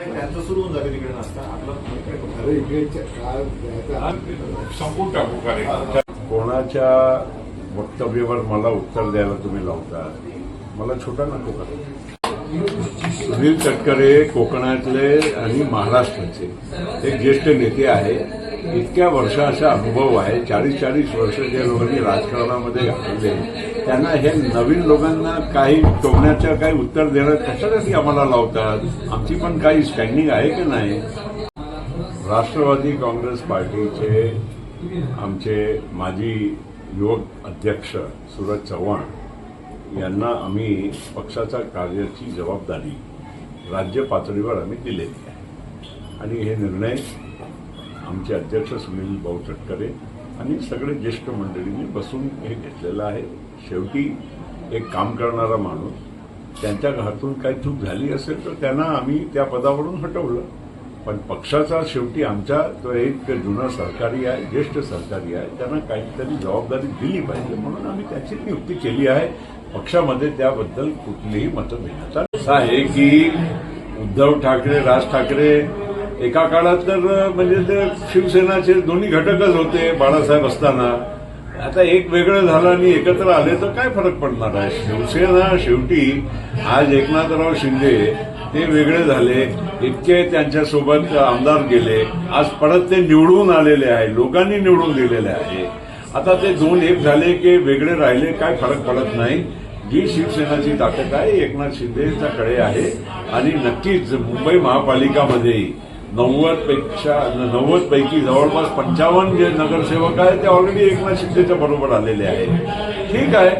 त्यांचं सुरू होऊन जाते तिकडे नसता आपलं इकडे फक्त. अरे इकडे काल द्यायचा संपून टाकू कार्यक्रम कोणाच्या वक्तव्यावर मला उत्तर द्यायला तुम्ही लावता? मला छोटा नको का सुनील तटकरे कोकणातले आणि महाराष्ट्राचे. एक ज्येष्ठ नेते आहे. इतक्या वर्षाचा अनुभव आहे. चाळीस चाळीस वर्ष ज्या लोकांनी राजकारणामध्ये घालवले त्यांना हे नवीन लोकांना काही टोकण्याचं काही उत्तर देणं कशासाठी आम्हाला लावतात? आमची पण काही स्टँडिंग आहे की नाही? राष्ट्रवादी काँग्रेस पार्टीचे आमचे माजी युवक अध्यक्ष सूरज चव्हाण यांना आम्ही पक्षाच्या कार्याची जबाबदारी राज्य पातळीवर आम्ही दिलेली आहे. आणि हे निर्णय आमचे अध्यक्ष सुनील भाऊ तटकरे आणि सगळे ज्येष्ठ मंडळींनी बसून हे घेतलेलं आहे. शेवटी एक काम करणारा माणूस त्यांच्या घरातून काही चूक झाली असेल तर त्यांना आम्ही त्या पदावरून हटवलं. पण पक्षाचा शेवटी आमचा तो एक जुना सहकारी आहे ज्येष्ठ सहकारी आहे त्यांना काहीतरी जबाबदारी दिली पाहिजे म्हणून आम्ही त्याची नियुक्ती केली आहे. पक्षामध्ये त्याबद्दल कुठलीही मतभेद असं आहे की उद्धव ठाकरे राज ठाकरे एका काळात तर म्हणजे ते शिवसेनाचे दोन्ही घटकच होते बाळासाहेब असताना. आता एक वेगळं झालं आणि एकत्र आले तर काय फरक पडणार आहे? शिवसेना शेवटी आज एकनाथराव शिंदे ते वेगळे झाले इतके त्यांच्यासोबत आमदार गेले आज परत ते निवडून आलेले आहे लोकांनी निवडून दिलेले आहे. आता ते दोन एक झाले की वेगळे राहिले काय फरक पडत नाही. जी शिवसेनाची ताकद आहे एकनाथ शिंदेच्याकडे आहे. आणि नक्कीच मुंबई महापालिकामध्येही नव्वदपेक्षा नव्वद पैकी जवळपास पंचावन्न जे नगरसेवक आहेत ते ऑलरेडी एकनाथ शिंदेच्या बरोबर आलेले आहेत. ठीक आहे.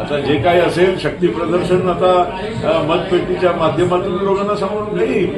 आता जे काही असेल शक्ती प्रदर्शन आता मतपेटीच्या माध्यमातून लोकांना समोर येईल